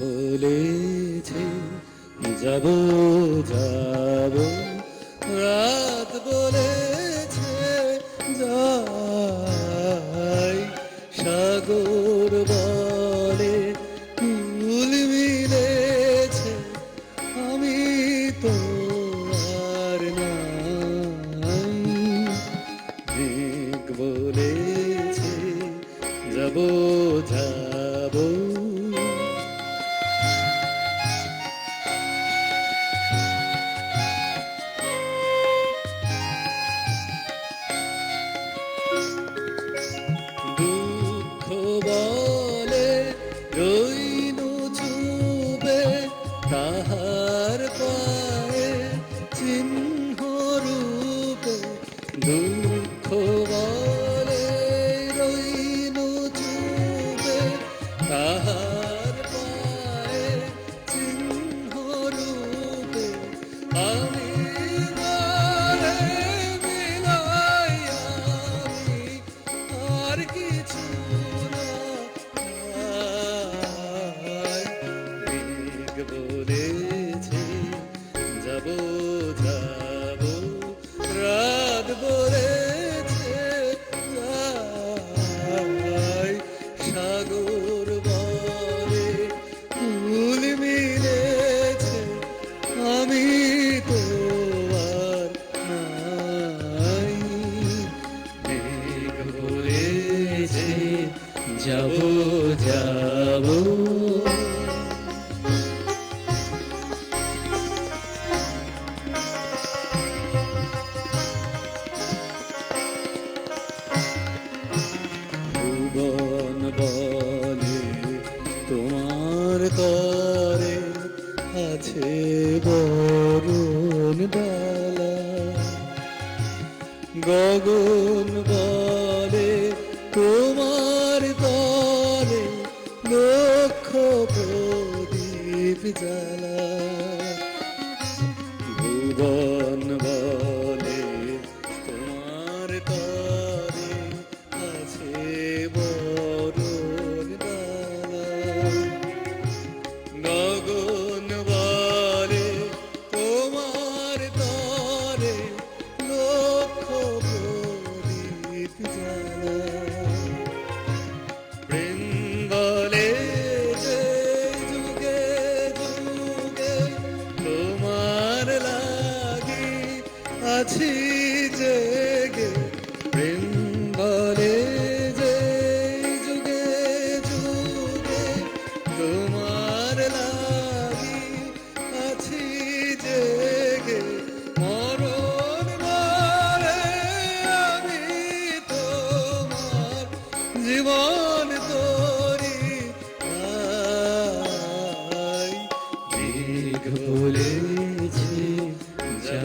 বলেছে, যাব যাব। রাত বলেছে, যাই। সাগর বলে কুল মিলেছে, আমি তো আর মেঘ বলেছে, যাব যাব আর কিছু যাব যাব। বলে তোমার আছে গগন বলে তোমার জ্বালা ভুবন বলে আছি জেগে, প্রেম বলে যে যুগে যুগে তোমার লাগি আছি জেগে। মরণ বলে আমি তোমার জীবন তোরি। মেঘ বলেছে, যাব